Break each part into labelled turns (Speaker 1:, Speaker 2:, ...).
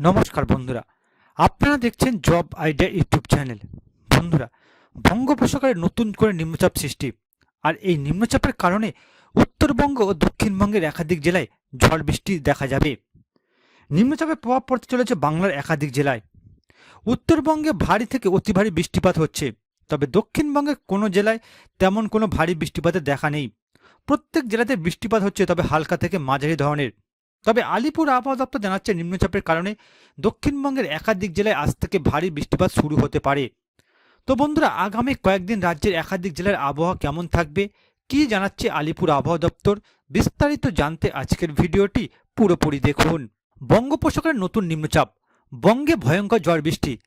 Speaker 1: নমস্কার বন্ধুরা, আপনারা দেখছেন জব আইডিয়া ইউটিউব চ্যানেল। বন্ধুরা, বঙ্গোপসাগরে নতুন করে নিম্নচাপ সৃষ্টি, আর এই নিম্নচাপের কারণে উত্তরবঙ্গ ও দক্ষিণবঙ্গের একাধিক জেলায় ঝড় বৃষ্টি দেখা যাবে। নিম্নচাপের প্রভাব পড়তে চলেছে বাংলার একাধিক জেলায়। উত্তরবঙ্গে ভারী থেকে অতি ভারী বৃষ্টিপাত হচ্ছে, তবে দক্ষিণবঙ্গের কোনো জেলায় তেমন কোনো ভারী বৃষ্টিপাতের দেখা নেই। প্রত্যেক জেলাতে বৃষ্টিপাত হচ্ছে, তবে হালকা থেকে মাঝারি ধরনের। তবে আলিপুর আবহাওয়া দপ্তর জানাচ্ছে নিম্নচাপের কারণে দক্ষিণবঙ্গের একাধিক জেলায় আজ থেকে ভারী বৃষ্টিপাত শুরু হতে পারে। তো বন্ধুরা, আগামী কয়েকদিন রাজ্যের একাধিক জেলার আবহাওয়া কেমন থাকবে, কি জানাচ্ছে আলিপুর আবহাওয়া দপ্তর, বিস্তারিত জানতে আজকের ভিডিওটি পুরোপুরি দেখুন। বঙ্গোপসাগরের নতুন নিম্নচাপ, বঙ্গে ভয়ঙ্কর ঝড় বৃষ্টি।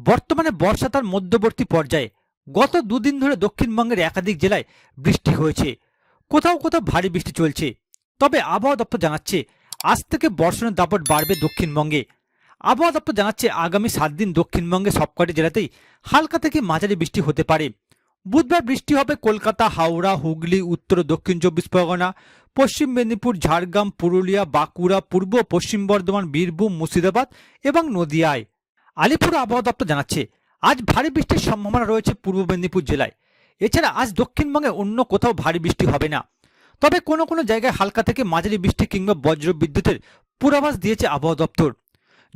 Speaker 1: বর্তমানে বর্ষা তার মধ্যবর্তী পর্যায়ে। গত দুদিন ধরে দক্ষিণবঙ্গের একাধিক জেলায় বৃষ্টি হয়েছে। কোথাও কোথাও ভারী বৃষ্টি চলছে। তবে আবহাওয়া দপ্তর জানাচ্ছে আজ থেকে বর্ষণের দাপট বাড়বে দক্ষিণবঙ্গে। আবহাওয়া দপ্তর জানাচ্ছে, আগামী সাত দিন দক্ষিণবঙ্গে সবকটি জেলাতেই হালকা থেকে মাঝারি বৃষ্টি হতে পারে। বুধবার বৃষ্টি হবে কলকাতা, হাওড়া, হুগলি, উত্তর, দক্ষিণ চব্বিশ পরগনা, পশ্চিম মেদিনীপুর, ঝাড়গ্রাম, পুরুলিয়া, বাঁকুড়া, পূর্ব পশ্চিম বর্ধমান, বীরভূম, মুর্শিদাবাদ এবং নদিয়ায়। আলিপুর আবহাওয়া দপ্তর জানাচ্ছে, আজ ভারী বৃষ্টির সম্ভাবনা রয়েছে পূর্ব মেদিনীপুর জেলায়। এছাড়া আজ দক্ষিণবঙ্গে অন্য কোথাও ভারী বৃষ্টি হবে না। তবে কোনো কোনো জায়গায় হালকা থেকে মাঝারি বৃষ্টি কিংবা বজ্র বিদ্যুতের পূর্বাভাস দিয়েছে আবহাওয়া দপ্তর।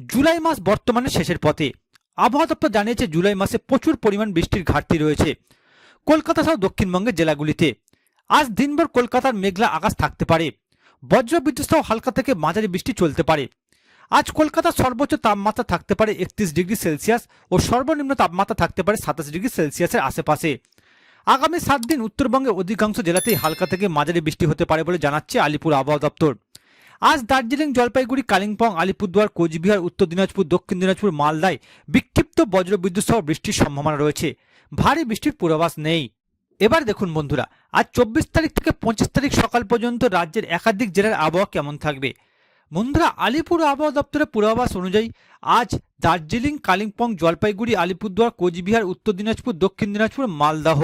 Speaker 1: জুলাই মাস বর্তমানে শেষের পথে। আবহাওয়া দপ্তর জানিয়েছে জুলাই মাসে প্রচুর পরিমাণ বৃষ্টির ঘাটতি রয়েছে। কলকাতা সহ দক্ষিণবঙ্গের জেলাগুলিতে। আজ দিনভর কলকাতার মেঘলা আকাশ থাকতে পারে। বজ্র বিদ্যুৎ সহ হালকা থেকে মাঝারি বৃষ্টি চলতে পারে। আজ কলকাতার সর্বোচ্চ তাপমাত্রা থাকতে পারে একত্রিশ ডিগ্রি সেলসিয়াস ও সর্বনিম্ন তাপমাত্রা থাকতে পারে সাতাশ ডিগ্রি সেলসিয়াসের আশেপাশে। আগামী সাত দিন উত্তরবঙ্গের অধিকাংশ জেলাতেই হালকা থেকে মাঝারি বৃষ্টি হতে পারে বলে জানাচ্ছে আলিপুর আবহাওয়া দপ্তর। আজ দার্জিলিং, জলপাইগুড়ি, কালিম্পং, আলিপুরদুয়ার, কোচবিহার, উত্তর দিনাজপুর, দক্ষিণ দিনাজপুর, মালদায় বিক্ষিপ্ত বজ্রবিদ্যুৎ সহ বৃষ্টির সম্ভাবনা রয়েছে। ভারী বৃষ্টির পূর্বাভাস নেই। এবার দেখুন বন্ধুরা, আজ চব্বিশ তারিখ থেকে পঁচিশ তারিখ সকাল পর্যন্ত রাজ্যের একাধিক জেলার আবহাওয়া কেমন থাকবে? বন্ধুরা, আলিপুর আবহাওয়া দপ্তরের পূর্বাভাস অনুযায়ী আজ দার্জিলিং, কালিম্পং, জলপাইগুড়ি, আলিপুরদুয়ার, কোচবিহার, উত্তর দিনাজপুর, দক্ষিণ দিনাজপুর, মালদাহ।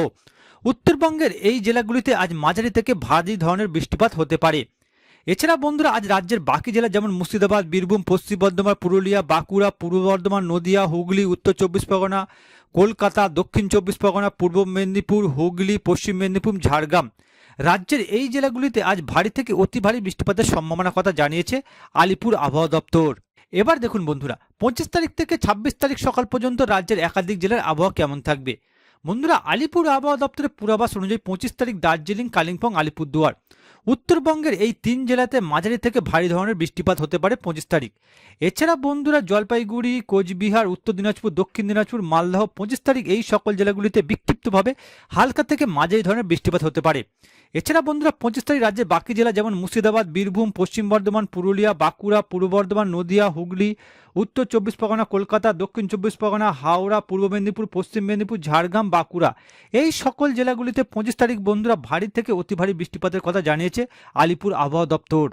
Speaker 1: উত্তরবঙ্গের এই জেলাগুলিতে আজ মাঝারি থেকে ভারী ধরনের বৃষ্টিপাত হতে পারে। এছাড়া বন্ধুরা, আজ রাজ্যের বাকি জেলা যেমন মুর্শিদাবাদ, বীরভূম, পশ্চিম বর্ধমান, পুরুলিয়া, বাঁকুড়া, পূর্ব বর্ধমান, নদিয়া, হুগলি, উত্তর চব্বিশ পরগনা, কলকাতা, দক্ষিণ চব্বিশ পরগনা, পূর্ব মেদিনীপুর, হুগলি, পশ্চিম মেদিনীপুর, ঝাড়গ্রাম। রাজ্যের এই জেলাগুলিতে আজ ভারী থেকে অতি ভারী বৃষ্টিপাতের সম্ভাবনার কথা জানিয়েছে আলিপুর আবহাওয়া দপ্তর। এবার দেখুন বন্ধুরা, পঁচিশ তারিখ থেকে ছাব্বিশ তারিখ সকাল পর্যন্ত রাজ্যের একাধিক জেলার আবহাওয়া কেমন থাকবে? বন্ধুরা, আলিপুর আবহাওয়া দপ্তরের পূর্বাভাস অনুযায়ী পঁচিশ তারিখ দার্জিলিং, কালিম্পং, আলিপুরদুয়ার। উত্তরবঙ্গের এই তিন জেলাতে মাঝারি থেকে ভারী ধরনের বৃষ্টিপাত হতে পারে পঁচিশ তারিখ। এছাড়া বন্ধুরা, জলপাইগুড়ি, কোচবিহার, উত্তর দিনাজপুর, দক্ষিণ দিনাজপুর, মালদহ পঁচিশ তারিখ এই সকল জেলাগুলিতে বিক্ষিপ্তভাবে হালকা থেকে মাঝারি ধরনের বৃষ্টিপাত হতে পারে। এছাড়া বন্ধুরা, পঁচিশ তারিখ রাজ্যের বাকি জেলা যেমন মুর্শিদাবাদ, বীরভূম, পশ্চিম বর্ধমান, পুরুলিয়া, বাঁকুড়া, পূর্ব বর্ধমান, নদিয়া, হুগলি উত্তর চব্বিশ পরগনা, কলকাতা, দক্ষিণ চব্বিশ পরগনা, হাওড়া, পূর্ব মেদিনীপুর, পশ্চিম মেদিনীপুর, ঝাড়গ্রাম, বাঁকুড়া। এই সকল জেলাগুলিতে পঁচিশ তারিখ বন্ধুরা ভারী থেকে অতি ভারী বৃষ্টিপাতের কথা জানিয়েছে আলিপুর আবহাওয়া দপ্তর।